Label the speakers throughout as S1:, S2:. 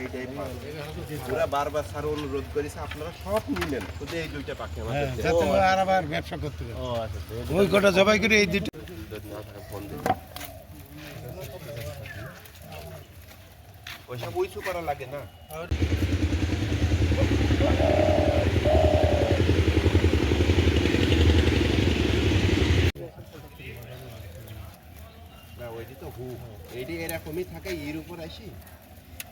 S1: এইটাই ওরা বারবার স্যার অনুরোধ করেছে আপনারা সব নিলেন। শুধু এই দুইটা পাখি আমাদের দেন।
S2: যাতে ওরা আর আবার ব্যবসা করতে
S1: ও আচ্ছা।
S2: ওই কটা জবাই করে এই দুটো
S1: যদি না থাকে ফোন দিন ওইসব উইচু করা লাগে না। না ওইটি তো হু। এইটি এরকমই থাকে এর উপর আসি।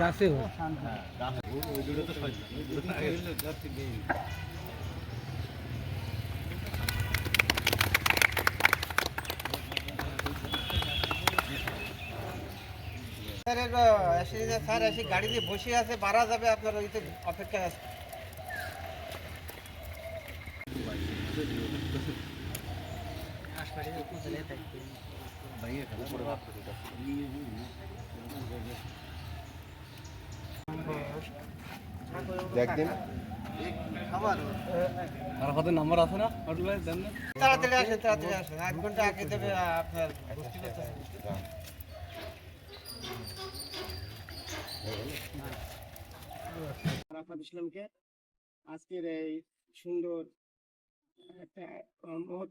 S2: গাছে
S3: স্যার এর, এসে যে স্যার এসে গাড়ি দিয়ে বসে আছে মারা যাবে আপনার ওইতে অপেক্ষায় আছে
S1: দেখদিন
S2: আর কত নাম্বার আছে না? হোটেলে দেন না।
S3: তাড়াতাড়ি আসেন তাড়াতাড়ি আসেন। আধ ঘণ্টা আগে দেবে আপনার বুঝতে পারছেন
S4: আরাফাত ইসলামকে আজকের এই সুন্দর একটা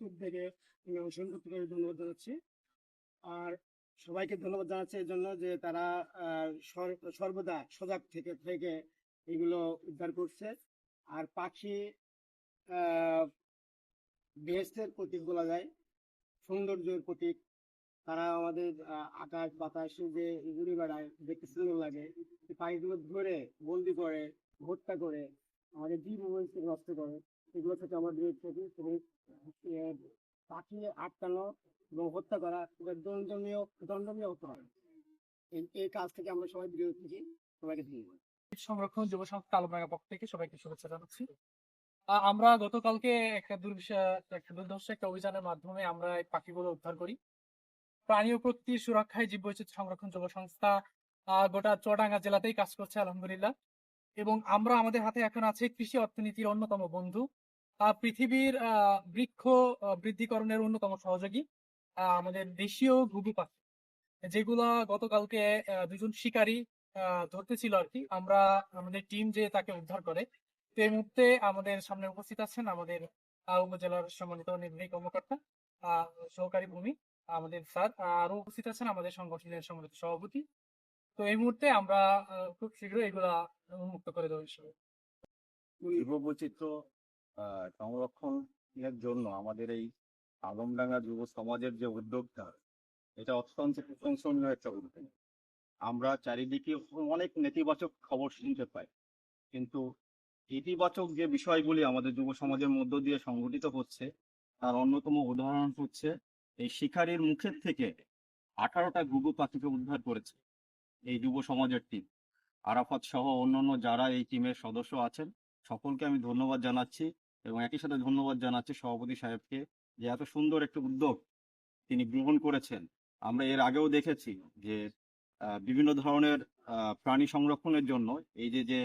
S4: উদ্যোগে আমি অংশগ্রহণ ধন্যবাদ জানাচ্ছি। আর সবাইকে ধন্যবাদ জানাচ্ছি এই জন্য যে তারা সর্বদা সজাগ থেকে থেকে এগুলো উদ্ধার করছে। আর পাখি বেহেস্তের প্রতীক বলা যায়, সৌন্দর্যের প্রতীক। তারা আমাদের আকাশ বাতাসে যে ঘুরে বেড়ায়, দেখতে সুন্দর লাগে। পাখিগুলো ধরে, বন্দি করে হত্যা করে আমাদের জীব নষ্ট করে এগুলো থেকে এবং আহ, আটকানো এবং হত্যা করা দণ্ডনীয় দণ্ডনীয় অপরাধ এই এই কাজ থেকে আমরা সবাই বিরত থাকি। সবাইকে ধন্যবাদ।
S5: সংরক্ষণ যুব সংস্থা আলমডাঙ্গা পক্ষ থেকে সবাইকে শুভেচ্ছা জানাচ্ছি। আমরা গতকালকে একটা একটা দুর্ধর্ষ একটা অভিযানের মাধ্যমে আমরা এই পাখিগুলো উদ্ধার করি। প্রাণী ও প্রকৃতির সুরক্ষায় জীববৈচিত্র্য সংরক্ষণ যুব সংস্থা গোটা চুয়াডাঙ্গা জেলাতেই কাজ করছে আলহামদুলিল্লাহ। এবং আমরা আমাদের হাতে এখন আছে কৃষি অর্থনীতির অন্যতম বন্ধু। পৃথিবীর বৃক্ষ বৃদ্ধিকরণের অন্যতম সহযোগী আমাদের দেশীয় ঘুঘু পাখি। যেগুলা গতকালকে দুজন শিকারী আহ, ধরতে ছিল আর কি আমরা আমাদের টিম যে তাকে উদ্ধার করে তো এই মুহূর্তে আমাদের সামনে উপস্থিত আছেন আমাদের উপজেলার সম্মানিত নির্বাহী কর্মকর্তা সহকারী ভূমি আমাদের স্যার আরও উপস্থিত আছেন আমাদের সংগঠনের সম্মানিত সভাপতি। তো এই মুহূর্তে আমরা খুব শীঘ্রই এগুলা উন্মুক্ত করে দেবো
S6: সংরক্ষণের জন্য আমাদের এই আলমডাঙ্গা যুব সমাজের যে উদ্যোগটা, এটা অত্যন্ত প্রশংসনীয় একটা উদ্যোগ। আমরা চারিদিকে অনেক নেতিবাচক খবর শুনতে পাই, কিন্তু ইতিবাচক যে বিষয়গুলি আমাদের যুব সমাজের মধ্য দিয়ে সংঘটিত হচ্ছে, তার অন্যতম উদাহরণ হচ্ছে এই শিকারীর মুখের থেকে আঠারোটা ঘুঘু পাখিকে উদ্ধার করেছে এই যুব সমাজের টিম আরাফাত সহ অন্যান্য যারা এই টিমের সদস্য আছেন, সকলকে আমি ধন্যবাদ জানাচ্ছি। এবং একই সাথে ধন্যবাদ জানাচ্ছি সভাপতি সাহেবকে যে এত সুন্দর একটি উদ্যোগ তিনি গ্রহণ করেছেন। আমরা এর আগেও দেখেছি যে বিভিন্ন ধরনের প্রাণী সংরক্ষণের জন্য এই যে যে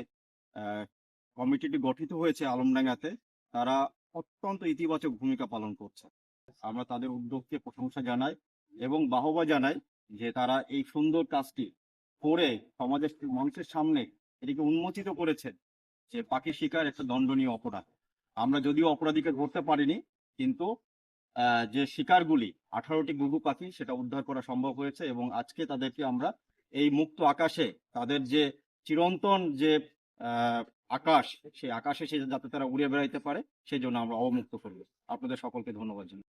S6: কমিটিটি গঠিত হয়েছে আলমডাঙ্গাতে, তারা অত্যন্ত ইতিবাচক ভূমিকা পালন করছে। আমরা তাদের উদ্যোগকে প্রশংসা জানাই এবং বাহবা জানাই যে, তারা এই সুন্দর কাজটি করে সমাজের মানুষের সামনে এটিকে উন্মোচিত করেছে যে, পাখি শিকার একটা দণ্ডনীয় অপরাধ। আমরা যদিও অপরাধীকে ধরতে পারিনি, কিন্তু যে শিকারগুলি, আঠারোটি ঘুঘু পাখি, সেটা উদ্ধার করা সম্ভব হয়েছে এবং আজকে তাদেরকে আমরা এই মুক্ত আকাশে, তাদের যে চিরন্তন যে আকাশ, সেই আকাশে সে যাতে তারা উড়ে বেড়াইতে পারে, সেই জন্য আমরা অবমুক্ত করব। আপনাদের সকলকে ধন্যবাদ জানাই।